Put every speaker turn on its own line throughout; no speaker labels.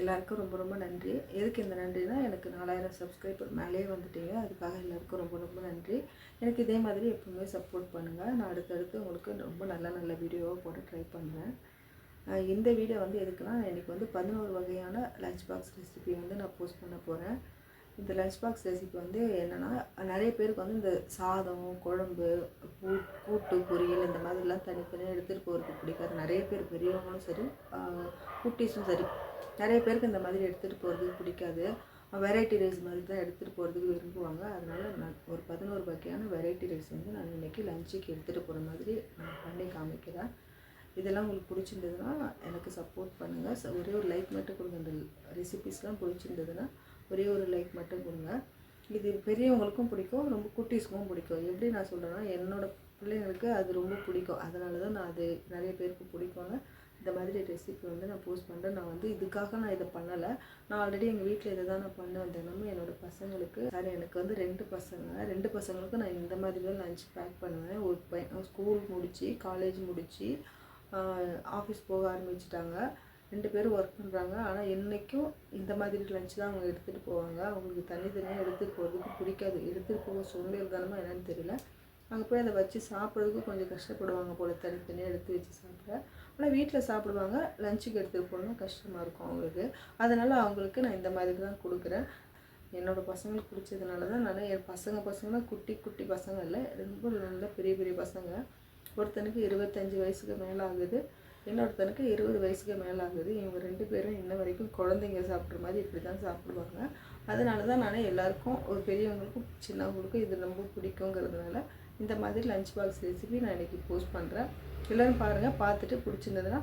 எல்லாருக்கும் ரொம்ப ரொம்ப நன்றி. எதுக்கு இந்த நன்றினா எனக்கு நாலாயிரம் சப்ஸ்கிரைபர் மேலேயே வந்துட்டீங்க. அதுக்காக எல்லாருக்கும் ரொம்ப ரொம்ப நன்றி. எனக்கு இதே மாதிரி எப்பவுமே சப்போர்ட் பண்ணுங்கள் நான் அடுத்தடுத்து உங்களுக்கு ரொம்ப நல்ல நல்ல வீடியோவாக போட்டு ட்ரை பண்ணுறேன் இந்த வீடியோ வந்து எதுக்குன்னா எனக்கு வந்து பதினோரு வகையான லஞ்ச் பாக்ஸ் ரெசிபி வந்து நான் போஸ்ட் பண்ண போகிறேன் இந்த லஞ்ச் பாக்ஸ் ரெசிபி வந்து என்னென்னா நிறைய பேருக்கு வந்து இந்த சாதம் குழம்பு பூ கூட்டு பொரியல் இந்த மாதிரிலாம் தனித்தனியாக எடுத்துகிட்டு போகிறதுக்கு பிடிக்காது. நிறைய பேர் பெரியவங்களும் சரி குட்டீஸும் சரி நிறைய பேருக்கு இந்த மாதிரி எடுத்துகிட்டு போகிறதுக்கு பிடிக்காது. வெரைட்டி ரைஸ் மாதிரி தான் எடுத்துகிட்டு போகிறதுக்கு விரும்புவாங்க. அதனால் நான் ஒரு பதினோரு வகையான வெரைட்டி ரைஸ் வந்து நான் இன்றைக்கி லஞ்சுக்கு எடுத்துகிட்டு போகிற மாதிரி நான் பண்ணி காமிக்கிறேன். இதெல்லாம் உங்களுக்கு பிடிச்சிருந்ததுன்னா எனக்கு சப்போர்ட் பண்ணுங்கள் ஒரே ஒரு லைக் மட்டும் கொடுங்க. இந்த ரெசிபிஸ்லாம் பிடிச்சிருந்ததுன்னா ஒரே ஒரு லைக் மட்டும் கொடுங்க. இது பெரியவங்களுக்கும் பிடிக்கும் ரொம்ப குட்டீஸ்க்கும் பிடிக்கும். எப்படி நான் சொல்கிறேன்னா என்னோட பிள்ளைங்களுக்கு அது ரொம்ப பிடிக்கும். அதனால தான் நான் அது நிறைய பேருக்கு பிடிக்குங்க இந்த மாதிரி ரெசிபி வந்து நான் போஸ்ட் பண்ணுறேன் நான் வந்து இதுக்காக நான் இதை பண்ணலை. நான் ஆல்ரெடி எங்கள் வீட்டில் இதை தான் நான் பண்ண தினமும் என்னோட பசங்களுக்கு. சார் எனக்கு வந்து ரெண்டு பசங்க. ரெண்டு பசங்களுக்கும் நான் இந்த மாதிரி தான் லஞ்ச் பேக் பண்ணுவேன். ஒரு பையன் ஸ்கூல் முடித்து காலேஜ் முடித்து ஆஃபீஸ் போக ஆரம்பிச்சிட்டாங்க. ரெண்டு பேரும் ஒர்க் பண்ணுறாங்க ஆனால் என்றைக்கும் இந்த மாதிரி லஞ்ச் தான் அவங்க எடுத்துகிட்டு போவாங்க. அவங்களுக்கு தனித்தனியாக எடுத்துகிட்டு போகிறதுக்கு பிடிக்காது. எடுத்துகிட்டு போக சோம்பேறித்தனமாக என்னன்னு தெரியல. அங்கே போய் அதை வச்சு சாப்பிட்றதுக்கு கொஞ்சம் கஷ்டப்படுவாங்க போல். தனித்தனியாக எடுத்து வச்சு சாப்பிட. ஆனால் வீட்டில் சாப்பிடுவாங்க. லஞ்சுக்கு எடுத்துகிட்டு போகணும் கஷ்டமாக இருக்கும் அவங்களுக்கு. அதனால் அவங்களுக்கு நான் இந்த மாதிரி தான் கொடுக்குறேன். என்னோடய பசங்களுக்கு பிடிச்சதுனால தான் நான் என் பசங்க பசங்க குட்டி குட்டி பசங்க இல்லை. ரொம்ப நல்ல பெரிய பெரிய பசங்க. ஒருத்தனுக்கு இருபத்தஞ்சி வயசுக்கு மேலே ஆகுது. இன்னொருத்தனுக்கு இருபது வயசுக்கு மேலே ஆகுது. இவங்க ரெண்டு பேரும் இன்ன வரைக்கும் குழந்தைங்க சாப்பிட்ற மாதிரி இப்படி தான் சாப்பிடுவாங்க. அதனால தான் நான் எல்லாருக்கும் ஒரு பெரியவங்களுக்கும் சின்னவங்களுக்கும் இது ரொம்ப பிடிக்குங்கிறதுனால இந்த மாதிரி லஞ்ச் பாக்ஸ் ரெசிபி நான் இன்றைக்கி போஸ்ட் பண்ணுறேன் எல்லோரும் பாருங்கள் பார்த்துட்டு பிடிச்சிருந்ததுன்னா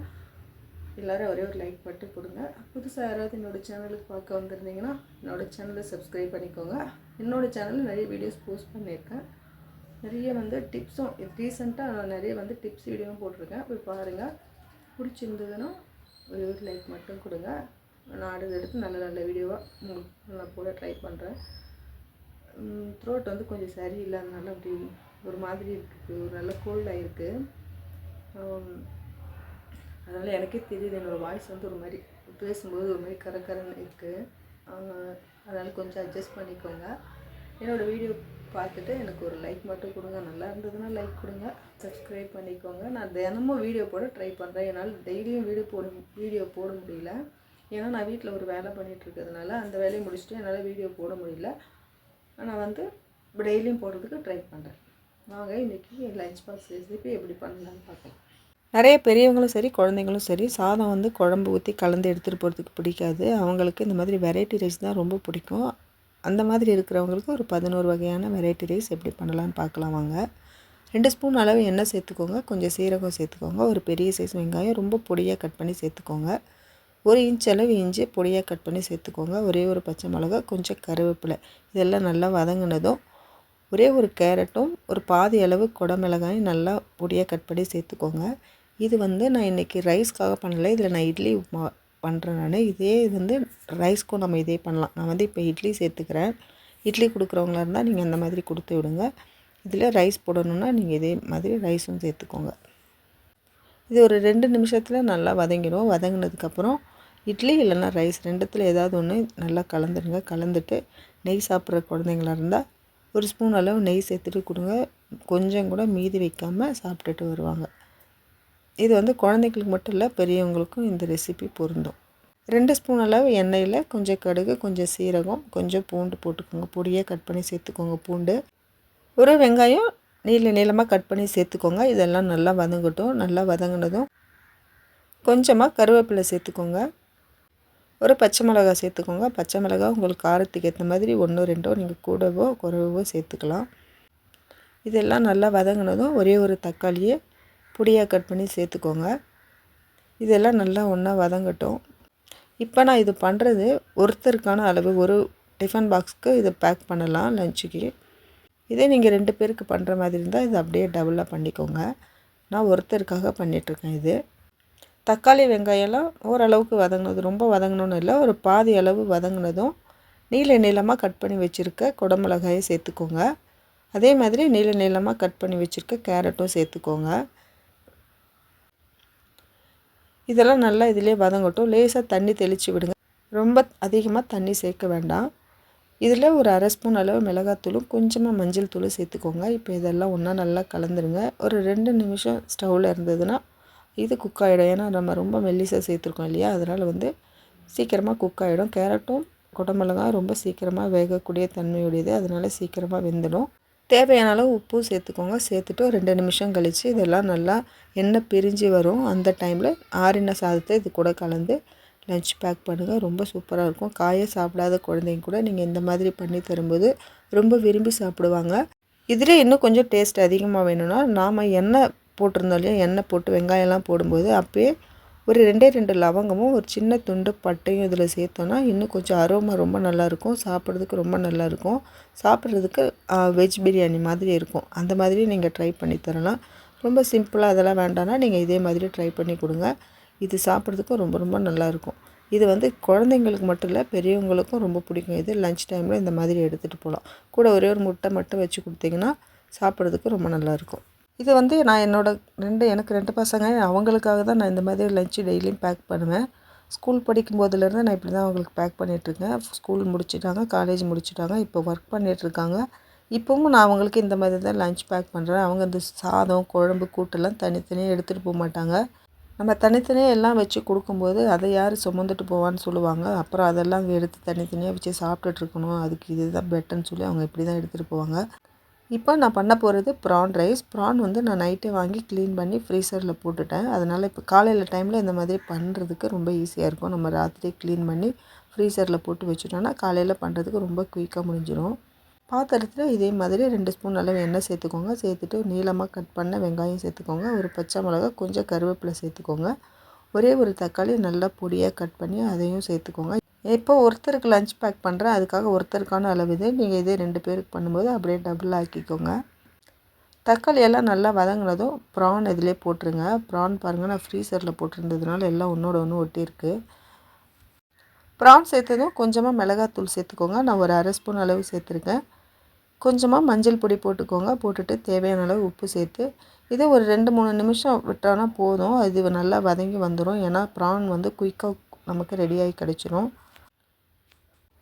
எல்லோரும் ஒரே ஒரு லைக் மட்டும் கொடுங்க. புதுசாக யாராவது என்னோட சேனலுக்கு பார்க்க வந்திருந்தீங்கன்னா என்னோடய சேனலை சப்ஸ்கிரைப் பண்ணிக்கோங்க. என்னோட சேனலில் நிறைய வீடியோஸ் போஸ்ட் பண்ணியிருக்கேன். நிறைய வந்து டிப்ஸும் ரீசெண்டாக நான் நிறைய வந்து டிப்ஸ் வீடியோவும் போட்டிருக்கேன். போய் பாருங்கள் பிடிச்சிருந்ததுன்னா ஒரே ஒரு லைக் மட்டும் கொடுங்க. நான் அடுத்து எடுத்து நல்ல நல்ல வீடியோவாக உங்களுக்கு நான் போட ட்ரை பண்ணுறேன் த்ரோட் வந்து கொஞ்சம் சரியில்லாதனால அப்படி ஒரு மாதிரி இருக்குது ஒரு நல்ல கோல்டாக இருக்குது அதனால் எனக்கே தெரியுது என்னோடய வாய்ஸ் வந்து ஒரு மாதிரி பேசும்போது ஒரு மாதிரி கரகரன்னு இருக்குது அதனால் கொஞ்சம் அட்ஜஸ்ட் பண்ணிக்கோங்க. என்னோடய வீடியோ பார்த்துட்டு எனக்கு ஒரு லைக் மட்டும் கொடுங்க. நல்லா இருந்ததுன்னா லைக் கொடுங்க. சப்ஸ்கிரைப் பண்ணிக்கோங்க. நான் தினமும் வீடியோ போட ட்ரை பண்ணுறேன் என்னால் டெய்லியும் வீடியோ போட வீடியோ போட முடியல. ஏன்னா நான் வீட்டில் ஒரு வேலை பண்ணிகிட்டு இருக்கிறதுனால அந்த வேலையை முடிச்சுட்டு என்னால் வீடியோ போட முடியல. ஆனால் வந்து டெய்லியும் போடுறதுக்கு ட்ரை பண்ணுறேன் வாங்க இன்றைக்கி லஞ்ச் பாக்ஸ் ரெசிபி எப்படி பண்ணலான்னு பார்க்கலாம். நிறைய பெரியவங்களும் சரி குழந்தைங்களும் சரி சாதம் வந்து குழம்பு ஊற்றி கலந்து எடுத்துகிட்டு போகிறதுக்கு பிடிக்காது. அவங்களுக்கு இந்த மாதிரி வெரைட்டி ரைஸ் தான் ரொம்ப பிடிக்கும். அந்த மாதிரி இருக்கிறவங்களுக்கு ஒரு பதினோரு வகையான வெரைட்டி ரைஸ் எப்படி பண்ணலான்னு பார்க்கலாம் வாங்க. ரெண்டு ஸ்பூன் அளவு எண்ணெய் சேர்த்துக்கோங்க. கொஞ்சம் சீரகம் சேர்த்துக்கோங்க. ஒரு பெரிய சைஸ் வெங்காயம் ரொம்ப பொடியாக கட் பண்ணி சேர்த்துக்கோங்க. ஒரு இன்ச் அளவு இஞ்சி பொடியாக கட் பண்ணி சேர்த்துக்கோங்க. ஒரே ஒரு பச்சை மிளகா கொஞ்சம் கருவேப்பிலை. இதெல்லாம் நல்லா வதங்கினதும் ஒரே ஒரு கேரட்டும் ஒரு பாதி அளவு குடமிளகாயும் நல்லா பொடியாக கட் பண்ணி சேர்த்துக்கோங்க. இது வந்து நான் இன்றைக்கி ரைஸ்க்காக பண்ணலை. இதில் நான் இட்லி உப்புமா பண்ணுறேன் நான். இதே இது வந்து ரைஸ்க்கும் நம்ம இதே பண்ணலாம். நான் வந்து இப்போ இட்லி சேர்த்துக்கிறேன். இட்லி கொடுக்குறவங்களா இருந்தால் நீங்கள் அந்த மாதிரி கொடுத்து விடுங்க. இதில் ரைஸ் போடணுன்னா நீங்கள் இதே மாதிரி ரைஸும் சேர்த்துக்கோங்க. இது ஒரு ரெண்டு நிமிஷத்தில் நல்லா வதங்கிடும். வதங்கினதுக்கப்புறம் இட்லி இல்லைன்னா ரைஸ் ரெண்டுத்தில் ஏதாவது ஒன்று நல்லா கலந்துடுங்க. கலந்துட்டு நெய் சாப்பிட்ற குழந்தைங்களா இருந்தால் ஒரு ஸ்பூன் அளவு நெய் சேர்த்துட்டு கொடுங்க. கொஞ்சம் கூட மீதி வைக்காமல் சாப்பிட்டுட்டு வருவாங்க. இது வந்து குழந்தைங்களுக்கு மட்டும் இல்லை பெரியவங்களுக்கும் இந்த ரெசிபி பொருந்தும். ரெண்டு ஸ்பூன் அளவு எண்ணெயில் கொஞ்சம் கடுகு கொஞ்சம் சீரகம் கொஞ்சம் பூண்டு போட்டுக்கோங்க. பொடியாக கட் பண்ணி சேர்த்துக்கோங்க பூண்டு. ஒரு வெங்காயம் நீள நீளமாக கட் பண்ணி சேர்த்துக்கோங்க. இதெல்லாம் நல்லா வதங்கட்டும். நல்லா வதங்கினதும் கொஞ்சமாக கருவேப்பிலை சேர்த்துக்கோங்க. ஒரு பச்சை மிளகாய் சேர்த்துக்கோங்க. பச்சை மிளகாய் உங்களுக்கு காரத்துக்கு ஏற்ற மாதிரி ஒன்றோ ரெண்டோ நீங்கள் கூடவோ குறைவோ சேர்த்துக்கலாம். இதெல்லாம் நல்லா வதங்கினதும் ஒரே ஒரு தக்காளியை பொடியாக கட் பண்ணி சேர்த்துக்கோங்க. இதெல்லாம் நல்லா ஒன்றா வதங்கட்டும். இப்போ நான் இது பண்ணுறது ஒருத்தருக்கான அளவு. ஒரு டிஃபன் பாக்ஸ்க்கு இதை பேக் பண்ணலாம் லஞ்சுக்கு. இதே நீங்கள் ரெண்டு பேருக்கு பண்ணுற மாதிரி இருந்தால் இது அப்படியே டபுளாக பண்ணிக்கோங்க. நான் ஒருத்தருக்காக பண்ணிகிட்ருக்கேன் இது. தக்காளி வெங்காயம்லாம் ஓரளவுக்கு வதங்கினது ரொம்ப வதங்கணும்னு இல்லை ஒரு பாதி அளவு வதங்கினதும் நீல நீளமாக கட் பண்ணி வச்சுருக்க குடமிளகாயை சேர்த்துக்கோங்க. அதே மாதிரி நீல நீளமாக கட் பண்ணி வச்சுருக்க கேரட்டும் சேர்த்துக்கோங்க. இதெல்லாம் நல்லா இதிலே வதங்கட்டும். லேசாக தண்ணி தெளித்து விடுங்க. ரொம்ப அதிகமாக தண்ணி சேர்க்க வேண்டாம். இதில் ஒரு அரை ஸ்பூன் அளவு மிளகாத்தூளும் கொஞ்சமாக மஞ்சள் தூளும் சேர்த்துக்கோங்க. இப்போ இதெல்லாம் ஒன்றா நல்லா கலந்துருங்க. ஒரு ரெண்டு நிமிஷம் ஸ்டவ்வில் இருந்ததுன்னா இது குக் ஆகிடும் ஏன்னா நம்ம ரொம்ப மெல்லிசாக சேர்த்துருக்கோம் இல்லையா? அதனால் வந்து சீக்கிரமாக குக் ஆகிடும் கேரட்டும் குடமிளகாய் ரொம்ப சீக்கிரமாக வேகக்கூடிய தன்மையுடையது. அதனால் சீக்கிரமாக வெந்துடும். தேவையான அளவு உப்பும் சேர்த்துக்கோங்க. சேர்த்துட்டு ரெண்டு நிமிஷம் கழித்து இதெல்லாம் நல்லா எண்ணெய் பிரிஞ்சு வரும். அந்த டைமில் ஆறின சாதத்தை இது கூட கலந்து லஞ்ச் பேக் பண்ணுங்கள் ரொம்ப சூப்பராக இருக்கும். காயை சாப்பிடாத குழந்தைங்க கூட நீங்கள் இந்த மாதிரி பண்ணி தரும்போது ரொம்ப விரும்பி சாப்பிடுவாங்க. இதில் இன்னும் கொஞ்சம் டேஸ்ட் அதிகமாக வேணும்னா நாம் எண்ணெய் போட்டிருந்தோம் இல்லையா எண்ணெய் போட்டு வெங்காயம்லாம் போடும்போது அப்போயே ஒரு ரெண்டே ரெண்டு லவங்கமும் ஒரு சின்ன துண்டு பட்டையும் இதில் சேர்த்தோன்னா இன்னும் கொஞ்சம் அரோமா ரொம்ப நல்லாயிருக்கும் சாப்பிட்றதுக்கு ரொம்ப நல்லாயிருக்கும். சாப்பிட்றதுக்கு வெஜ் பிரியாணி மாதிரி இருக்கும். அந்த மாதிரி நீங்கள் ட்ரை பண்ணி தரலாம். ரொம்ப சிம்பிளாக அதெல்லாம் வேண்டாம்னா நீங்கள் இதே மாதிரி ட்ரை பண்ணி கொடுங்க. இது சாப்பிட்றதுக்கும் ரொம்ப ரொம்ப நல்லாயிருக்கும். இது வந்து குழந்தைங்களுக்கு மட்டும் இல்லை பெரியவங்களுக்கும் ரொம்ப பிடிக்கும். இது லஞ்ச் டைமில் இந்த மாதிரி எடுத்துகிட்டு போகலாம். கூட ஒரே ஒரு முட்டை மட்டும் வச்சு கொடுத்தீங்கன்னா சாப்பிட்றதுக்கு ரொம்ப நல்லாயிருக்கும். இது வந்து நான் என்னோடய ரெண்டு எனக்கு ரெண்டு பசங்க அவங்களுக்காக தான் நான் இந்த மாதிரி லஞ்சு டெய்லியும் பேக் பண்ணுவேன். ஸ்கூல் படிக்கும் போதுலேருந்து நான் இப்படி தான் அவங்களுக்கு பேக் பண்ணிகிட்ருக்கேன் ஸ்கூல் முடிச்சுட்டாங்க காலேஜ் முடிச்சுட்டாங்க இப்போ ஒர்க் பண்ணிகிட்ருக்காங்க இப்போவும் நான் அவங்களுக்கு இந்த மாதிரி தான் லஞ்ச் பேக் பண்ணுறேன் அவங்க இந்த சாதம் குழம்பு கூட்டெல்லாம் தனித்தனியாக எடுத்துகிட்டு போக மாட்டாங்க. நம்ம தனித்தனியாக எல்லாம் வச்சு கொடுக்கும்போது அதை யார் சுமந்துட்டு போவான்னு சொல்லுவாங்க. அப்புறம் அதெல்லாம் எடுத்து தனித்தனியாக வச்சு சாப்பிட்டுட்ருக்கணும் அதுக்கு இதுதான் பெட்டர்னு சொல்லி அவங்க இப்படி தான் எடுத்துகிட்டு போவாங்க. இப்போ நான் பண்ண போகிறது ப்ரான் ரைஸ் ப்ரான் வந்து நான் நைட்டே வாங்கி க்ளீன் பண்ணி ஃப்ரீசரில் போட்டுட்டேன். அதனால் இப்போ காலையில் டைமில் இந்த மாதிரி பண்ணுறதுக்கு ரொம்ப ஈஸியாக இருக்கும். நம்ம ராத்திரி க்ளீன் பண்ணி ஃப்ரீசரில் போட்டு வச்சுட்டோன்னா காலையில் பண்ணுறதுக்கு ரொம்ப குயிக்காக முடிஞ்சிடும் பாத்திரத்தில் இதே மாதிரி ரெண்டு ஸ்பூன் அளவு எண்ணெய் சேர்த்துக்கோங்க. சேர்த்துட்டு நீளமாக கட் பண்ண வெங்காயம் சேர்த்துக்கோங்க. ஒரு பச்சை மிளகா கொஞ்சம் கருவேப்பிலை சேர்த்துக்கோங்க. ஒரே ஒரு தக்காளி நல்லா பொடியாக கட் பண்ணி அதையும் சேர்த்துக்கோங்க. இப்போ ஒருத்தருக்கு லஞ்ச் பேக் பண்ணுறேன் அதுக்காக ஒருத்தருக்கான அளவு இது. நீங்கள் இதே ரெண்டு பேருக்கு பண்ணும்போது அப்படியே டபுள் ஆக்கிக்கோங்க. தக்காளி எல்லாம் நல்லா வதங்கினதும் ப்ரான் இதிலே போட்டுருங்க. ப்ரான் பாருங்கள் நான் ஃப்ரீசரில் போட்டிருந்ததுனால எல்லாம் ஒன்றோட ஒன்று ஒட்டியிருக்கு. ப்ரான் சேர்த்ததும் கொஞ்சமாக மிளகாத்தூள் சேர்த்துக்கோங்க. நான் ஒரு அரை ஸ்பூன் அளவு சேர்த்துருக்கேன். கொஞ்சமாக மஞ்சள் பொடி போட்டுக்கோங்க. போட்டுட்டு தேவையான அளவு உப்பு சேர்த்து இதை ஒரு ரெண்டு மூணு நிமிஷம் விட்டோன்னா போதும். இது நல்லா வதங்கி வந்துடும் ஏன்னா ப்ரான் வந்து குயிக்காக நமக்கு ரெடியாகி கிடச்சிரும்.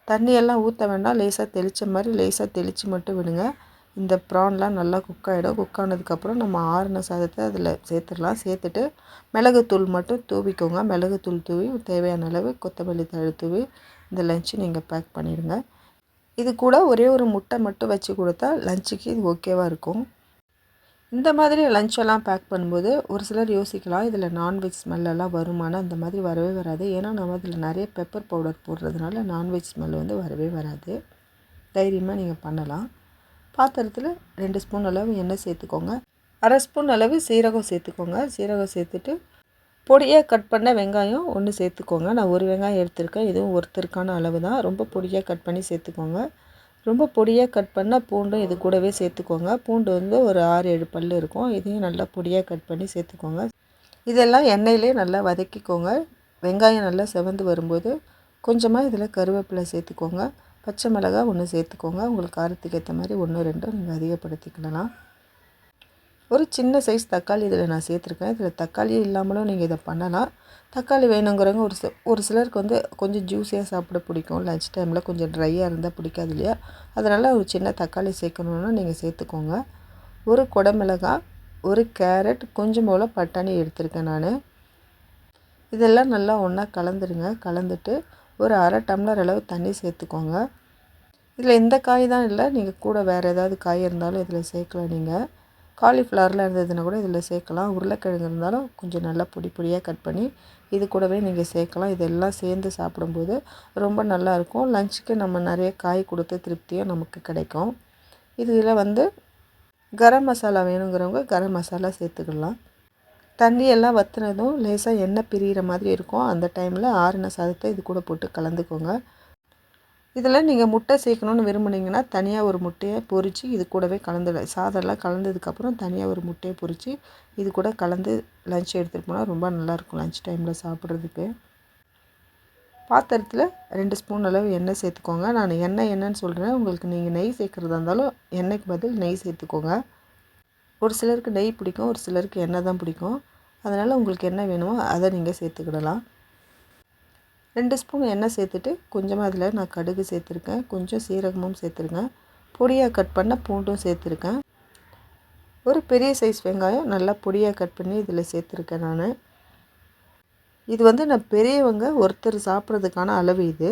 தண்ணியெல்லாம் ஊற்ற வேண்டாம். லேசாக தெளித்த மாதிரி லேசாக தெளித்து மட்டும் விடுங்க. இந்த ப்ரான்லாம் நல்லா குக் ஆகிடும் குக் ஆனதுக்கப்புறம் நம்ம ஆறுன சாதத்தை அதில் சேர்த்துடலாம். சேர்த்துட்டு மிளகுத்தூள் மட்டும் தூவிக்கோங்க. மிளகுத்தூள் தூவி தேவையான அளவு கொத்தமல்லி தழை தூவி இந்த லஞ்சு நீங்கள் பேக் பண்ணிடுங்க. இது கூட ஒரே ஒரு முட்டை மட்டும் வச்சு கொடுத்தா லஞ்சுக்கு இது ஓகேவாக இருக்கும். இந்த மாதிரி லஞ்செல்லாம் பேக் பண்ணும்போது ஒரு சிலர் யோசிக்கலாம் இதில் நான்வெஜ் ஸ்மெல்லெல்லாம் வருமானா? அந்த மாதிரி வரவே வராது. ஏன்னா நம்ம இதில் நிறைய பெப்பர் பவுடர் போடுறதுனால நான்வெஜ் ஸ்மெல் வந்து வரவே வராது. தைரியமாக நீங்கள் பண்ணலாம். பாத்திரத்தில் ரெண்டு ஸ்பூன் அளவு எண்ணெய் சேர்த்துக்கோங்க. அரை ஸ்பூன் அளவு சீரகம் சேர்த்துக்கோங்க. சீரகம் சேர்த்துட்டு பொடியாக கட் பண்ண வெங்காயம் ஒன்று சேர்த்துக்கோங்க. நான் ஒரு வெங்காயம் எடுத்திருக்கேன். இதுவும் ஒருத்தருக்கான அளவு தான் ரொம்ப பொடியாக கட் பண்ணி சேர்த்துக்கோங்க. ரொம்ப பொடியாக கட் பண்ணால் பூண்டும் இது கூடவே சேர்த்துக்கோங்க. பூண்டு வந்து ஒரு ஆறு ஏழு பல் இருக்கும். இதையும் நல்லா பொடியாக கட் பண்ணி சேர்த்துக்கோங்க. இதெல்லாம் எண்ணெயிலே நல்லா வதக்கிக்கோங்க. வெங்காயம் நல்லா செவந்து வரும்போது கொஞ்சமாக இதில் கருவேப்பிலை சேர்த்துக்கோங்க. பச்சை மிளகா ஒன்று சேர்த்துக்கோங்க. உங்களுக்கு காரத்துக்கு ஏற்ற மாதிரி ஒன்று ரெண்டும் நீங்கள் அதிகப்படுத்திக்கலாம். ஒரு சின்ன சைஸ் தக்காளி இதில் நான் சேர்த்துருக்கேன். இதில் தக்காளி இல்லாமலும் நீங்கள் இதை பண்ணலாம். தக்காளி வேணுங்கிறவங்க ஒரு ஒரு சிலருக்கு வந்து கொஞ்சம் ஜூஸியாக சாப்பிட பிடிக்கும். லஞ்ச் டைமில் கொஞ்சம் ட்ரையாக இருந்தால் பிடிக்காது இல்லையா? அதனால் ஒரு சின்ன தக்காளி சேர்க்கணுன்னா நீங்கள் சேர்த்துக்கோங்க. ஒரு குடமிளகாய் ஒரு கேரட் கொஞ்சம் போல் பட்டாணி எடுத்திருக்கேன் நான். இதெல்லாம் நல்லா ஒன்றா கலந்துருங்க. கலந்துட்டு ஒரு அரை டம்ளர் அளவு தண்ணி சேர்த்துக்கோங்க. இதில் இந்த காய் தான் இல்லை நீங்கள் கூட வேறு ஏதாவது காய் இருந்தாலும் இதில் சேர்க்கலாம் நீங்கள் காலிஃப்ளவரில் இருந்ததுன்னா கூட இதில் சேர்க்கலாம். உருளைக்கிழங்கு இருந்தாலும் கொஞ்சம் நல்லா பொடி பொடியாக கட் பண்ணி இது கூடவே நீங்கள் சேர்க்கலாம். இதெல்லாம் சேர்ந்து சாப்பிடும்போது ரொம்ப நல்லாயிருக்கும் லஞ்சுக்கு நம்ம நிறைய காய் கொடுத்த திருப்தியும் நமக்கு கிடைக்கும். இதில் வந்து கரம் மசாலா வேணுங்கிறவங்க கரம் மசாலா சேர்த்துக்கலாம். தண்ணியெல்லாம் வற்றுனதும் லேசாக எண்ணெய் பிரிகிற மாதிரி இருக்கும். அந்த டைமில் ஆறுன சாதத்தை இது கூட போட்டு கலந்துக்கோங்க. இதில் நீங்கள் முட்டை சேர்க்கணுன்னு விரும்புனீங்கன்னா தனியாக ஒரு முட்டையை பொறிச்சு இது கூடவே கலந்து சாதம்லாம் கலந்ததுக்கப்புறம் தனியாக ஒரு முட்டையை பொறிச்சு இது கூட கலந்து லஞ்ச் எடுத்துகிட்டு போனால் ரொம்ப நல்லாயிருக்கும் லஞ்ச் டைமில் சாப்பிட்றதுக்கு. பாத்திரத்தில் ரெண்டு ஸ்பூன் அளவு எண்ணெய் சேர்த்துக்கோங்க. நான் எண்ணெய் என்னன்னு சொல்கிறேன் உங்களுக்கு நீங்கள் நெய் சேர்க்குறதா இருந்தாலும் எண்ணெய்க்கு பதில் நெய் சேர்த்துக்கோங்க. ஒரு சிலருக்கு நெய் பிடிக்கும் ஒரு சிலருக்கு எண்ணெய் தான் பிடிக்கும். அதனால் உங்களுக்கு என்ன வேணுமோ அதை நீங்கள் சேர்த்துக்கிடலாம். ரெண்டு ஸ்பூன் எண்ணெய் சேர்த்துட்டு கொஞ்சமாக அதில் நான் கடுகு சேர்த்துருக்கேன். கொஞ்சம் சீரகமும் சேர்த்துருக்கேன் பொடியாக கட் பண்ண பூண்டும் சேர்த்துருக்கேன். ஒரு பெரிய சைஸ் வெங்காயம் நல்லா பொடியாக கட் பண்ணி இதில் சேர்த்துருக்கேன் நான். இது வந்து நான் பெரியவங்க ஒருத்தர் சாப்பிட்றதுக்கான அளவு இது.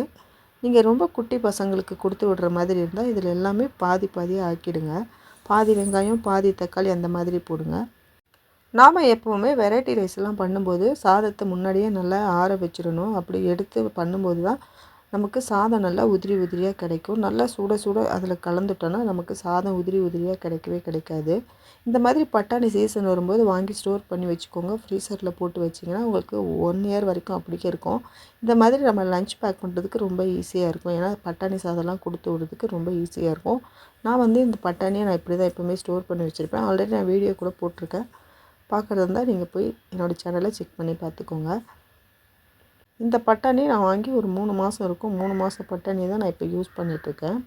நீங்கள் ரொம்ப குட்டி பசங்களுக்கு கொடுத்து விடுற மாதிரி இருந்தால் இதில் எல்லாமே பாதி பாதியாக ஆக்கிடுங்க. பாதி வெங்காயம் பாதி தக்காளி அந்த மாதிரி போடுங்க. நாம் எப்போவுமே வெரைட்டி ரைஸ்லாம் பண்ணும்போது சாதத்தை முன்னாடியே நல்லா ஆற வச்சிடணும். அப்படி எடுத்து பண்ணும்போது தான் நமக்கு சாதம் நல்லா உதிரி உதிரியாக கிடைக்கும். நல்லா சுட சுட அதில் கலந்துட்டோன்னா நமக்கு சாதம் உதிரி உதிரியாக கிடைக்கவே கிடைக்காது. இந்த மாதிரி பட்டாணி சீசன் வரும்போது வாங்கி ஸ்டோர் பண்ணி வச்சுக்கோங்க. ஃப்ரீசரில் போட்டு வச்சிங்கன்னா உங்களுக்கு ஒன் இயர் வரைக்கும் அப்படிக்கே இருக்கும். இந்த மாதிரி நம்ம லஞ்ச் பேக் பண்ணுறதுக்கு ரொம்ப ஈஸியாக இருக்கும். ஏன்னா பட்டாணி சாதம்லாம் கொடுத்து விடுறதுக்கு ரொம்ப ஈஸியாக இருக்கும். நான் வந்து இந்த பட்டாணியை நான் இப்படி தான் எப்போவுமே ஸ்டோர் பண்ணி வச்சுருப்பேன். ஆல்ரெடி நான் வீடியோ கூட போட்டிருக்கேன். பார்க்குறது இருந்தால் நீங்கள் போய் என்னோடய சேனலை செக் பண்ணி பார்த்துக்கோங்க. இந்த பட்டாணி நான் வாங்கி ஒரு மூணு மாதம் இருக்கும். மூணு மாதம் பட்டாணி தான் நான் இப்போ யூஸ் பண்ணிகிட்ருக்கேன்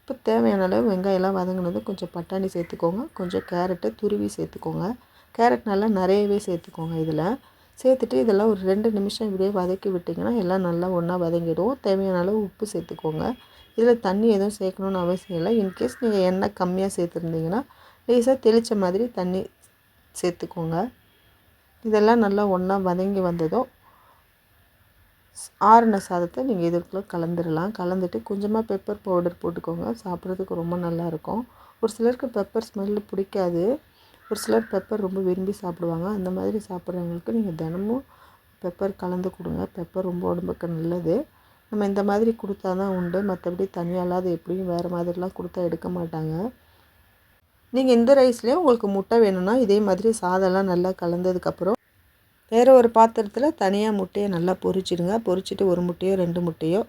இப்போ தேவையான அளவு வெங்காயம்லாம் வதங்கினது கொஞ்சம் பட்டாணி சேர்த்துக்கோங்க. கொஞ்சம் கேரட்டு துருவி சேர்த்துக்கோங்க. கேரட் நல்லா நிறையவே சேர்த்துக்கோங்க இதில். சேர்த்துட்டு இதெல்லாம் ஒரு ரெண்டு நிமிஷம் இப்படியே வதக்கி விட்டிங்கன்னா எல்லாம் நல்லா ஒன்றா வதங்கிடும். தேவையான அளவு உப்பு சேர்த்துக்கோங்க. இதில் தண்ணி எதுவும் சேர்க்கணுன்னு அவசியம் இல்லை. இன்கேஸ் நீங்கள் எண்ணெய் கம்மியாக சேர்த்துருந்தீங்கன்னா லேசாக தெளித்த மாதிரி தண்ணி சேர்த்துக்கோங்க. இதெல்லாம் நல்லா ஒன்றா வதங்கி வந்ததும் ஆறுன சாதத்தை நீங்கள் இதுக்குள்ளே கலந்துடலாம் கலந்துட்டு கொஞ்சமாக பெப்பர் பவுடர் போட்டுக்கோங்க. சாப்பிட்றதுக்கு ரொம்ப நல்லாயிருக்கும் ஒரு சிலருக்கு பெப்பர் ஸ்மெல்லு பிடிக்காது. ஒரு சிலர் பெப்பர் ரொம்ப விரும்பி சாப்பிடுவாங்க. அந்த மாதிரி சாப்பிட்றவங்களுக்கு நீங்கள் தினமும் பெப்பர் கலந்து கொடுங்க. பெப்பர் ரொம்ப உடம்புக்கு நல்லது. நம்ம இந்த மாதிரி கொடுத்தா தான் உண்டு. மற்றபடி தனியாக இல்லாத எப்படியும் வேறு மாதிரிலாம் கொடுத்தா எடுக்க மாட்டாங்க. நீங்கள் இந்த ரைஸ்லேயும் உங்களுக்கு முட்டை வேணும்னா இதே மாதிரி சாதம்லாம் நல்லா கலந்ததுக்கப்புறம் வேறு ஒரு பாத்திரத்தில் தனியாக முட்டையை நல்லா பொரிச்சிடுங்க. பொரிச்சிட்டு ஒரு முட்டையோ ரெண்டு முட்டையோ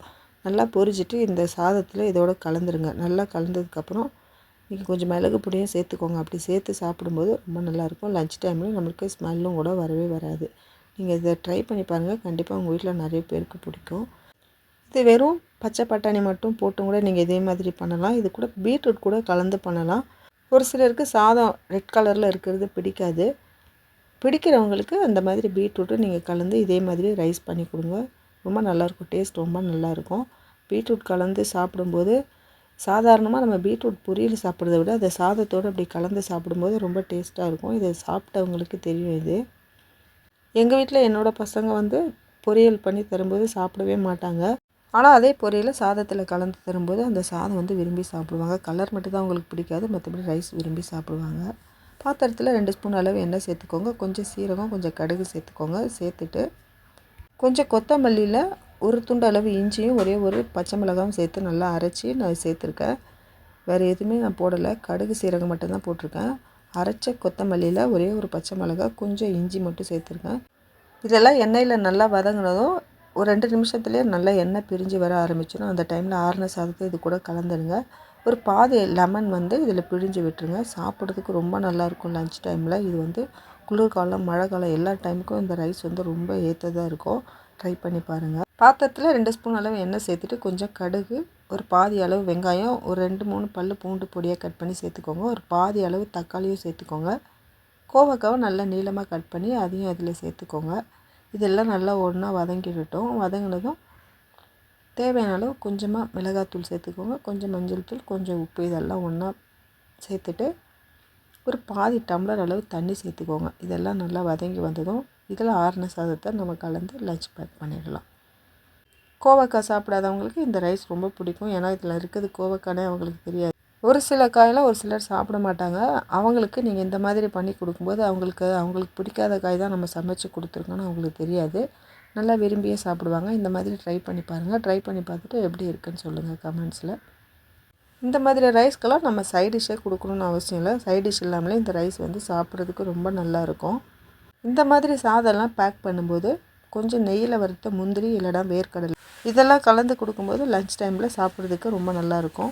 நல்லா பொரிச்சிட்டு இந்த சாதத்தில் இதோட கலந்துருங்க. நல்லா கலந்ததுக்கப்புறம் நீங்கள் கொஞ்சம் மிளகு பொடியும் சேர்த்துக்கோங்க. அப்படி சேர்த்து சாப்பிடும்போது ரொம்ப நல்லாயிருக்கும் லஞ்ச் டைமில் நம்மளுக்கு ஸ்மெல்லும் கூட வரவே வராது. நீங்கள் இதை ட்ரை பண்ணி பாருங்கள் கண்டிப்பாக உங்கள் வீட்டில் நிறைய பேருக்கு பிடிக்கும். இது வெறும் பச்சை பட்டாணி மட்டும் போட்டும் கூட நீங்கள் இதே மாதிரி பண்ணலாம். இது கூட பீட்ரூட் கூட கலந்து பண்ணலாம். ஒரு சிலருக்கு சாதம் ரெட் கலரில் இருக்கிறது பிடிக்காது. பிடிக்கிறவங்களுக்கு அந்த மாதிரி பீட்ரூட்டு நீங்கள் கலந்து இதே மாதிரி ரைஸ் பண்ணி கொடுங்க. ரொம்ப நல்லாயிருக்கும் டேஸ்ட் ரொம்ப நல்லாயிருக்கும் பீட்ரூட் கலந்து சாப்பிடும்போது சாதாரணமாக நம்ம பீட்ரூட் பொரியல் சாப்பிட்றத விட அதை சாதத்தோடு அப்படி கலந்து சாப்பிடும்போது ரொம்ப டேஸ்ட்டாக இருக்கும். இதை சாப்பிட்டவங்களுக்கு தெரியும் இது. எங்கள் வீட்டில் என்னோடய பசங்க வந்து பொரியல் பண்ணி தரும்போது சாப்பிடவே மாட்டாங்க. ஆனால் அதே பொரியலை சாதத்தில் கலந்து தரும்போது அந்த சாதம் வந்து விரும்பி சாப்பிடுவாங்க. கலர் மட்டும் தான் அவங்களுக்கு பிடிக்காது. மற்றபடி ரைஸ் விரும்பி சாப்பிடுவாங்க. பாத்திரத்தில் ரெண்டு ஸ்பூன் அளவு எண்ணெய் சேர்த்துக்கோங்க. கொஞ்சம் சீரகம் கொஞ்சம் கடுகு சேர்த்துக்கோங்க. சேர்த்துட்டு கொஞ்சம் கொத்தமல்லியில் ஒரு துண்டு அளவு இஞ்சியும் ஒரே ஒரு பச்சை மிளகாயும் சேர்த்து நல்லா அரைச்சி நான் சேர்த்துருக்கேன். வேறு எதுவுமே நான் போடலை. கடுகு சீரகம் மட்டும்தான் போட்டிருக்கேன். அரைச்ச கொத்தமல்லியில் ஒரே ஒரு பச்சை மிளகா கொஞ்சம் இஞ்சி மட்டும் சேர்த்துருக்கேன். இதெல்லாம் எண்ணெயில் நல்லா வதங்கினதும் ஒரு ரெண்டு நிமிஷத்துலேயே நல்லா எண்ணெய் பிரிஞ்சு வர ஆரம்பிச்சிடும். அந்த டைமில் ஆறுன சாதத்தை இது கூட கலந்துடுங்க ஒரு பாதி லெமன் வந்து இதில் பிழிஞ்சு விட்டுருங்க. சாப்பிட்றதுக்கு ரொம்ப நல்லாயிருக்கும் லஞ்ச் டைமில் இது வந்து குளிர்காலம் மழை காலம் எல்லா டைமுக்கும் இந்த ரைஸ் வந்து ரொம்ப ஏற்றதாக இருக்கும். ட்ரை பண்ணி பாருங்கள் பாத்திரத்தில் ரெண்டு ஸ்பூன் அளவு எண்ணெய் சேர்த்துட்டு கொஞ்சம் கடுகு ஒரு பாதி அளவு வெங்காயம் ஒரு ரெண்டு மூணு பல் பூண்டு பொடியாக கட் பண்ணி சேர்த்துக்கோங்க. ஒரு பாதி அளவு தக்காளியும் சேர்த்துக்கோங்க. கோவக்காவை நல்லா நீளமாக கட் பண்ணி அதையும் அதில் சேர்த்துக்கோங்க. இதெல்லாம் நல்லா ஒன்றா வதங்கிடட்டும். வதங்கினதும் தேவையான அளவு கொஞ்சமாக மிளகாத்தூள் சேர்த்துக்கோங்க. கொஞ்சம் மஞ்சள் தூள் கொஞ்சம் உப்பு இதெல்லாம் ஒன்றா சேர்த்துட்டு ஒரு பாதி டம்ளர் அளவு தண்ணி சேர்த்துக்கோங்க. இதெல்லாம் நல்லா வதங்கி வந்ததும் இதில் ஆறுன சாதத்தை நம்ம கலந்து லஞ்ச் பேக் பண்ணிடலாம். கோவக்காய் சாப்பிடாதவங்களுக்கு இந்த ரைஸ் ரொம்ப பிடிக்கும். ஏன்னா இதில் இருக்கிறது கோவக்கானே அவங்களுக்கு தெரியாது. ஒரு சில காயெல்லாம் ஒரு சிலர் சாப்பிட மாட்டாங்க. அவங்களுக்கு நீங்கள் இந்த மாதிரி பண்ணி கொடுக்கும்போது அவங்களுக்கு அவங்களுக்கு பிடிக்காத காய் தான் நம்ம சமைச்சு கொடுத்துருக்கோன்னு அவங்களுக்கு தெரியாது. நல்லா விரும்பியே சாப்பிடுவாங்க. இந்த மாதிரி ட்ரை பண்ணி பாருங்கள் ட்ரை பண்ணி பார்த்துட்டு எப்படி இருக்குன்னு சொல்லுங்கள் கமெண்ட்ஸில் இந்த மாதிரி ரைஸ்க்கெல்லாம் நம்ம சைட் டிஷ்ஷே கொடுக்கணுன்னு அவசியம் இல்லை. சைட் டிஷ் இல்லாமலே இந்த ரைஸ் வந்து சாப்பிட்றதுக்கு ரொம்ப நல்லாயிருக்கும் இந்த மாதிரி சாதம்லாம் பேக் பண்ணும்போது கொஞ்சம் நெய்யில் வறுத்த முந்திரி இல்லைனா வேர்க்கடலை இதெல்லாம் கலந்து கொடுக்கும்போது லஞ்ச் டைமில் சாப்பிட்றதுக்கு ரொம்ப நல்லாயிருக்கும்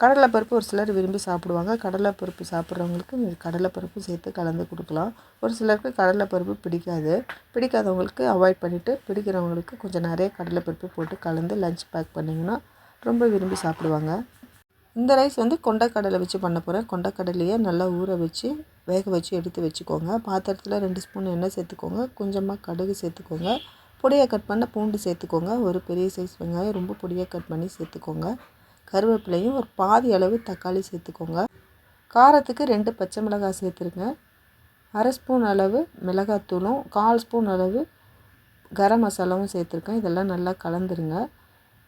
கடலைப்பருப்பு ஒரு சிலர் விரும்பி சாப்பிடுவாங்க. கடலைப்பருப்பு சாப்பிட்றவங்களுக்கு கடலைப்பருப்பு சேர்த்து கலந்து கொடுக்கலாம். ஒரு சிலருக்கு கடலைப்பருப்பு பிடிக்காது. பிடிக்காதவங்களுக்கு அவாய்ட் பண்ணிவிட்டு பிடிக்கிறவங்களுக்கு கொஞ்சம் நிறைய கடலைப்பருப்பு போட்டு கலந்து லஞ்ச் பேக் பண்ணிங்கன்னா ரொம்ப விரும்பி சாப்பிடுவாங்க. இந்த ரைஸ் வந்து கொண்டக்கடலை வச்சு பண்ண போகிறேன் கொண்டக்கடலையை நல்லா ஊற வச்சு வேக வச்சு எடுத்து வச்சுக்கோங்க. பாத்திரத்தில் ரெண்டு ஸ்பூன் எண்ணெய் சேர்த்துக்கோங்க. கொஞ்சமாக கடுகு சேர்த்துக்கோங்க. பொடியாக கட் பண்ண பூண்டு சேர்த்துக்கோங்க. ஒரு பெரிய சைஸ் வெங்காயம் ரொம்ப பொடியாக கட் பண்ணி சேர்த்துக்கோங்க. கருவேப்பிலையும் ஒரு பாதி அளவு தக்காளி சேர்த்துக்கோங்க. காரத்துக்கு ரெண்டு பச்சை மிளகாய் சேர்த்துருங்க. அரை ஸ்பூன் அளவு மிளகாத்தூளும் கால் ஸ்பூன் அளவு கரம் மசாலாவும் சேர்த்துருக்கேன். இதெல்லாம் நல்லா கலந்துருங்க.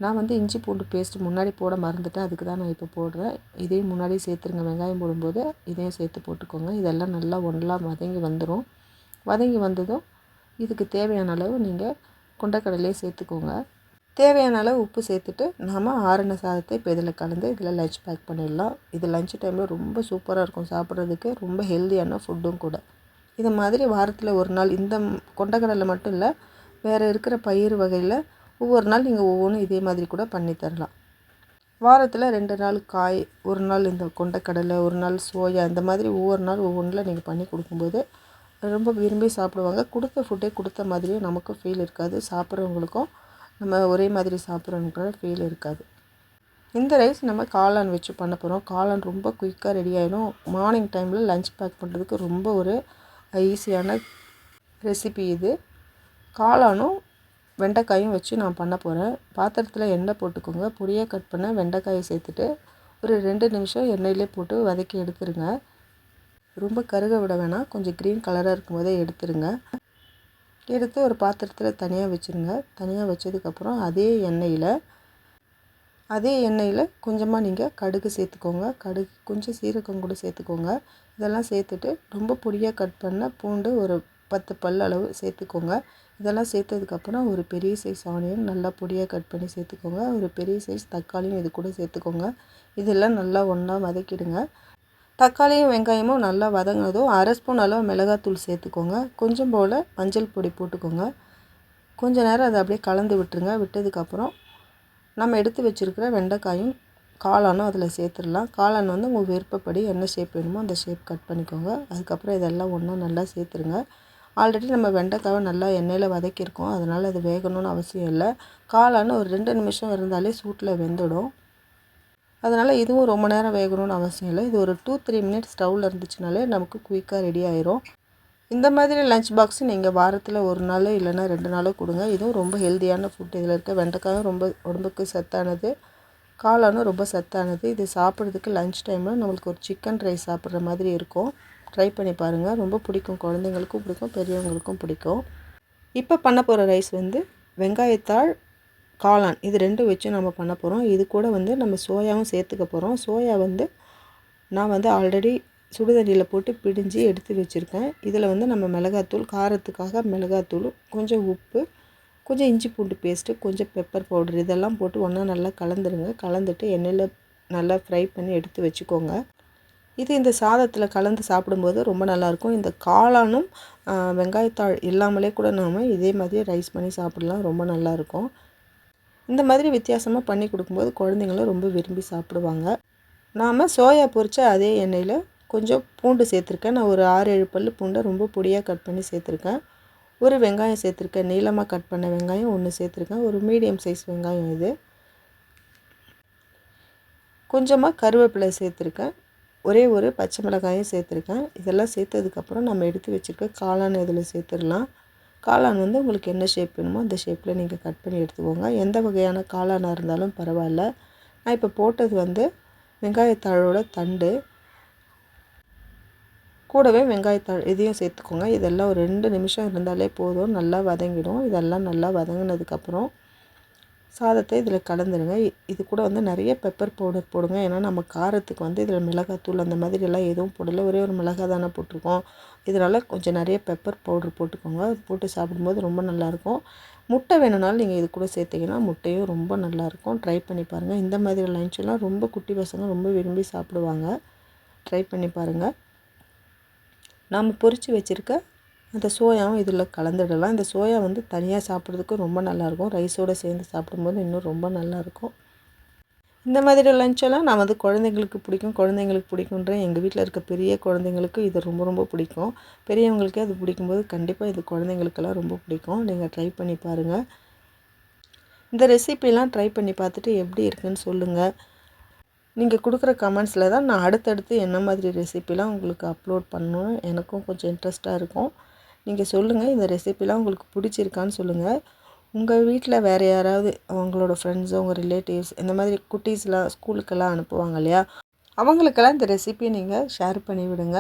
நான் வந்து இஞ்சி பூண்டு பேஸ்ட் முன்னாடி போட மறந்துட்டேன். அதுக்கு தான் நான் இப்போ போடுறேன். இதையும் முன்னாடி சேர்த்துருங்க. வெங்காயம் போடும்போது இதையும் சேர்த்து போட்டுக்கோங்க. இதெல்லாம் நல்லா ஒன்றா வதங்கி வந்துடும் வதங்கி வந்ததும் இதுக்கு தேவையான அளவு நீங்கள் கொண்டக்கடலையே சேர்த்துக்கோங்க. தேவையான அளவு உப்பு சேர்த்துட்டு நாம் ஆறின சாதத்தை இப்போ இதில் கலந்து இதில் லஞ்ச் பேக் பண்ணிடலாம். இது லஞ்ச் டைமில் ரொம்ப சூப்பராக இருக்கும் சாப்பிட்றதுக்கு. ரொம்ப ஹெல்த்தியான ஃபுட்டும் கூட. இது மாதிரி வாரத்தில் ஒரு நாள் இந்த கொண்டக்கடலை மட்டும் இல்லை வேறு இருக்கிற பயிர் வகையில் ஒவ்வொரு நாள் நீங்கள் ஒவ்வொன்றும் இதே மாதிரி கூட பண்ணி தரலாம். வாரத்தில் ரெண்டு நாள் காய் ஒரு நாள் இந்த கொண்டக்கடலை ஒரு நாள் சோயா இந்த மாதிரி ஒவ்வொரு நாள் ஒவ்வொன்றில் நீங்கள் பண்ணி கொடுக்கும்போது ரொம்ப விரும்பி சாப்பிடுவாங்க. கொடுத்த ஃபுட்டே கொடுத்த மாதிரியும் நமக்கும் ஃபீல் இருக்காது. சாப்பிட்றவங்களுக்கும் நம்ம ஒரே மாதிரி சாப்பிட்றோங்கிற ஃபீல் இருக்காது. இந்த ரைஸ் நம்ம காளான் வச்சு பண்ண போகிறோம் காளான் ரொம்ப குயிக்காக ரெடி ஆகிடும் மார்னிங் டைமில் லஞ்ச் பேக் பண்ணுறதுக்கு ரொம்ப ஒரு ஈஸியான ரெசிபி இது. காளானும் வெண்டைக்காயும் வச்சு நான் பண்ண போகிறேன் பாத்திரத்தில் எண்ணெய் போட்டுக்கோங்க. பொடியாக கட் பண்ண வெண்டைக்காயை சேர்த்துட்டு ஒரு ரெண்டு நிமிஷம் எண்ணெயிலே போட்டு வதக்கி எடுத்துருங்க. ரொம்ப கருக விட வேணாம். கொஞ்சம் க்ரீன் கலராக இருக்கும் போதே எடுத்துருங்க. எடுத்து ஒரு பாத்திரத்தில் தனியாக வச்சுருங்க. தனியாக வச்சதுக்கப்புறம் அதே எண்ணெயில் அதே எண்ணெயில் கொஞ்சமாக நீங்கள் கடுகு சேர்த்துக்கோங்க. கடுகு கொஞ்சம் சீரகம் கூட சேர்த்துக்கோங்க. இதெல்லாம் சேர்த்துட்டு ரொம்ப பொடியாக கட் பண்ண பூண்டு ஒரு பத்து பல் அளவு சேர்த்துக்கோங்க. இதெல்லாம் சேர்த்ததுக்கப்புறம் ஒரு பெரிய சைஸ் ஆனியன் நல்லா பொடியாக கட் பண்ணி சேர்த்துக்கோங்க. ஒரு பெரிய சைஸ் தக்காளியும் இது கூட சேர்த்துக்கோங்க. இதெல்லாம் நல்லா ஒன்றா வதக்கிடுங்க. தக்காளியும் வெங்காயமும் நல்லா வதங்கினதும் அரை ஸ்பூன் அளவு மிளகாத்தூள் சேர்த்துக்கோங்க. கொஞ்சம் போல் மஞ்சள் பொடி போட்டுக்கோங்க. கொஞ்ச நேரம் அதை அப்படியே கலந்து விட்டுருங்க. விட்டதுக்கப்புறம் நம்ம எடுத்து வச்சுருக்கிற வெண்டைக்காயும் காளானும் அதில் சேர்த்துடலாம். காளான் வந்து உங்கள் விருப்பப்படி என்ன ஷேப் வேணுமோ அந்த ஷேப் கட் பண்ணிக்கோங்க. அதுக்கப்புறம் இதெல்லாம் ஒன்றா நல்லா சேர்த்துருங்க. ஆல்ரெடி நம்ம வெண்டைக்காவை நல்லா எண்ணெயில் வதக்கியிருக்கோம். அதனால் அது வேகணும்னு அவசியம் இல்லை. காளான் ஒரு ரெண்டு நிமிஷம் இருந்தாலே சூட்டில் வெந்துடும். அதனால் இதுவும் ரொம்ப நேரம் வேகணும்னு அவசியம் இல்லை. இது ஒரு டூ த்ரீ மினிட்ஸ் ஸ்டவ்வில் இருந்துச்சுனாலே நமக்கு குயிக்காக ரெடி ஆயிரும். இந்த மாதிரி லஞ்ச் பாக்ஸ் நீங்கள் வாரத்தில் ஒரு நாள் இல்லைன்னா ரெண்டு நாளோ கொடுங்க. இதுவும் ரொம்ப ஹெல்த்தியான ஃபுட் இதில் இருக்க வெண்டைக்காயும் ரொம்ப உடம்புக்கு சத்தானது. காளானும் ரொம்ப சத்தானது. இது சாப்பிட்றதுக்கு லஞ்ச் டைமில் நம்மளுக்கு ஒரு சிக்கன் ரைஸ் சாப்பிட்ற மாதிரி இருக்கும். ட்ரை பண்ணி பாருங்கள் ரொம்ப பிடிக்கும். குழந்தைங்களுக்கும் பிடிக்கும். பெரியவங்களுக்கும் பிடிக்கும். இப்போ பண்ண போகிற ரைஸ் வந்து வெங்காயத்தாள் காளான். இது ரெண்டும் வச்சு நம்ம பண்ண போகிறோம் இது கூட வந்து நம்ம சோயாவும் சேர்த்துக்க போகிறோம் சோயா வந்து நான் வந்து ஆல்ரெடி சுடுதண்ணியில் போட்டு பிடிஞ்சி எடுத்து வச்சுருக்கேன். இதில் வந்து நம்ம மிளகாத்தூள் காரத்துக்காக மிளகாத்தூள் கொஞ்சம் உப்பு கொஞ்சம் இஞ்சி பூண்டு பேஸ்ட்டு கொஞ்சம் பெப்பர் பவுடர் இதெல்லாம் போட்டு ஒன்றா நல்லா கலந்துருங்க. கலந்துட்டு எண்ணெயில் நல்லா ஃப்ரை பண்ணி எடுத்து வச்சுக்கோங்க. இது இந்த சாதத்தில் கலந்து சாப்பிடும்போது ரொம்ப நல்லாயிருக்கும் இந்த காளானும் வெங்காயத்தாள் இல்லாமலே கூட நாம் இதே மாதிரி ரைஸ் பண்ணி சாப்பிடலாம். ரொம்ப நல்லாயிருக்கும் இந்த மாதிரி வித்தியாசமாக பண்ணி கொடுக்கும்போது குழந்தைங்களும் ரொம்ப விரும்பி சாப்பிடுவாங்க. நாம் சோயா பொரித்த அதே எண்ணெயில் கொஞ்சம் பூண்டு சேர்த்துருக்கேன். நான் ஒரு ஆறு ஏழு பல் பூண்டை ரொம்ப பொடியாக கட் பண்ணி சேர்த்துருக்கேன். ஒரு வெங்காயம் சேர்த்துருக்கேன். நீளமாக கட் பண்ண வெங்காயம் ஒன்று சேர்த்துருக்கேன். ஒரு மீடியம் சைஸ் வெங்காயம் இது. கொஞ்சமாக கருவேப்பிலை சேர்த்துருக்கேன். ஒரே ஒரு பச்சை மிளகாயும் சேர்த்துருக்கேன். இதெல்லாம் சேர்த்ததுக்கப்புறம் நம்ம எடுத்து வச்சுருக்க காளான் இதில் சேர்த்துடலாம். காளான் வந்து உங்களுக்கு என்ன ஷேப் வேணுமோ அந்த ஷேப்பில் நீங்கள் கட் பண்ணி எடுத்துக்கோங்க. எந்த வகையான காளானாக இருந்தாலும் பரவாயில்ல. நான் இப்போ போட்டது வந்து வெங்காயத்தாழோட தண்டு கூடவே வெங்காயத்தாள் இதையும் சேர்த்துக்கோங்க. இதெல்லாம் ஒரு ரெண்டு நிமிஷம் இருந்தாலே போதும். நல்லா வதங்கிடும். இதெல்லாம் நல்லா வதங்கினதுக்கப்புறம் சாதத்தை இதில் கலந்துருங்க. இது கூட வந்து நிறைய பெப்பர் பவுடர் போடுங்க. ஏன்னா நம்ம காரத்துக்கு வந்து இதில் மிளகாத்தூள் அந்த மாதிரி எல்லாம் எதுவும் போடல. ஒரே ஒரு மிளகா தானே போட்டிருக்கோம். இதனால் கொஞ்சம் நிறைய பெப்பர் பவுடர் போட்டுக்கோங்க. போட்டு சாப்பிடும்போது ரொம்ப நல்லாயிருக்கும். முட்டை வேணுனாலும் நீங்கள் இது கூட சேர்த்திங்கன்னா முட்டையும் ரொம்ப நல்லாயிருக்கும். ட்ரை பண்ணி பாருங்கள் இந்த மாதிரி லஞ்செல்லாம் ரொம்ப குட்டி பசங்க ரொம்ப விரும்பி சாப்பிடுவாங்க. ட்ரை பண்ணி பாருங்கள் நாம் பொறிச்சு வச்சுருக்க அந்த சோயாவும் இதில் கலந்துடலாம். இந்த சோயா வந்து தனியாக சாப்பிட்றதுக்கு ரொம்ப நல்லாயிருக்கும். ரைஸோடு சேர்ந்து சாப்பிடும்போது இன்னும் ரொம்ப நல்லாயிருக்கும். இந்த மாதிரி லஞ்செல்லாம் நான் வந்து குழந்தைங்களுக்கு பிடிக்கும். குழந்தைங்களுக்கு பிடிக்குன்றேன் எங்கள் வீட்டில் இருக்க பெரிய குழந்தைங்களுக்கு இது ரொம்ப ரொம்ப பிடிக்கும். பெரியவங்களுக்கே அது பிடிக்கும்போது கண்டிப்பாக இது குழந்தைங்களுக்கெல்லாம் ரொம்ப பிடிக்கும். நீங்கள் ட்ரை பண்ணி பாருங்கள் இந்த ரெசிபிலாம் ட்ரை பண்ணி பார்த்துட்டு எப்படி இருக்குன்னு சொல்லுங்கள் நீங்கள் கொடுக்குற கமெண்ட்ஸில் தான் நான் அடுத்தடுத்து என்ன மாதிரி ரெசிபிலாம் உங்களுக்கு அப்லோட் பண்ணணும். எனக்கும் கொஞ்சம் இன்ட்ரெஸ்ட்டாக இருக்கும். நீங்கள் சொல்லுங்கள் இந்த ரெசிபிலாம் உங்களுக்கு பிடிச்சிருக்கான்னு சொல்லுங்கள் உங்கள் வீட்டில் வேறு யாராவது அவங்களோட ஃப்ரெண்ட்ஸோ உங்கள் ரிலேட்டிவ்ஸ் இந்த மாதிரி குட்டீஸ்லாம் ஸ்கூலுக்கெல்லாம் அனுப்புவாங்க இல்லையா? அவங்களுக்கெல்லாம் இந்த ரெசிபியை நீங்கள் ஷேர் பண்ணி விடுங்க.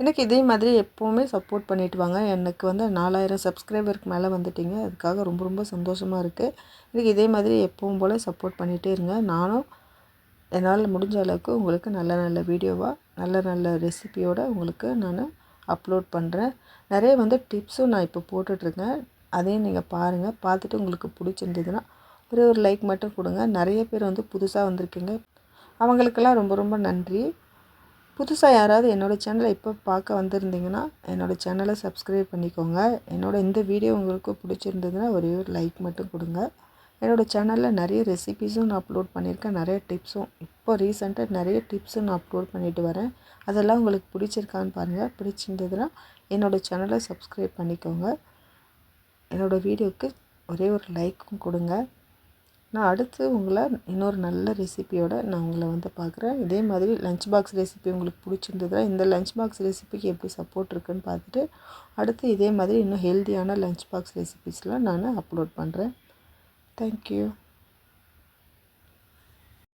எனக்கு இதே மாதிரி எப்போவுமே சப்போர்ட் பண்ணிட்டு வாங்க. எனக்கு வந்து நாலாயிரம் சப்ஸ்கிரைபருக்கு மேலே வந்துட்டீங்க. அதுக்காக ரொம்ப ரொம்ப சந்தோஷமாக இருக்குது எனக்கு இதே மாதிரி எப்பவும் போல் சப்போர்ட் பண்ணிகிட்டே இருங்க. நானும் என்னால் முடிஞ்ச அளவுக்கு உங்களுக்கு நல்ல நல்ல வீடியோவாக நல்ல நல்ல ரெசிபியோடு உங்களுக்கு நான் அப்லோட் பண்ணுறேன் நிறைய வந்து டிப்ஸும் நான் இப்போ போட்டுட்ருக்கேன். அதையும் நீங்கள் பாருங்கள் பார்த்துட்டு உங்களுக்கு பிடிச்சிருந்ததுன்னா ஒரே ஒரு லைக் மட்டும் கொடுங்க. நிறைய பேர் வந்து புதுசாக வந்திருக்கீங்க. அவங்களுக்கெல்லாம் ரொம்ப ரொம்ப நன்றி. புதுசாக யாராவது என்னோடய சேனலை இப்போ பார்க்க வந்திருந்தீங்கன்னா என்னோடய சேனலை சப்ஸ்கிரைப் பண்ணிக்கோங்க. என்னோடய இந்த வீடியோ உங்களுக்கு பிடிச்சிருந்ததுன்னா ஒரே ஒரு லைக் மட்டும் கொடுங்க. என்னோடய சேனலில் நிறைய ரெசிபீஸும் நான் அப்லோட் பண்ணியிருக்கேன். நிறைய டிப்ஸும் இப்போ ரீசெண்டாக நிறைய டிப்ஸும் நான் அப்லோட் பண்ணிட்டு வரேன். அதெல்லாம் உங்களுக்கு பிடிச்சிருக்கான்னு பாருங்கள் பிடிச்சிருந்ததுன்னா என்னோடய சேனலை சப்ஸ்கிரைப் பண்ணிக்கோங்க. என்னோடய வீடியோவுக்கு ஒரே ஒரு லைக்கும் கொடுங்க. நான் அடுத்து உங்களை இன்னொரு நல்ல ரெசிபியோடு நான் உங்களை வந்து பார்க்குறேன். இதே மாதிரி லஞ்ச் பாக்ஸ் ரெசிபி உங்களுக்கு பிடிச்சிருந்ததுனா இந்த லஞ்ச் பாக்ஸ் ரெசிபிக்கு எப்படி சப்போர்ட் இருக்குன்னு பார்த்துட்டு அடுத்து இதே மாதிரி இன்னும் ஹெல்த்தியான லஞ்ச் பாக்ஸ் ரெசிபிஸ்லாம் நான் அப்லோட் பண்ணுறேன் Thank you.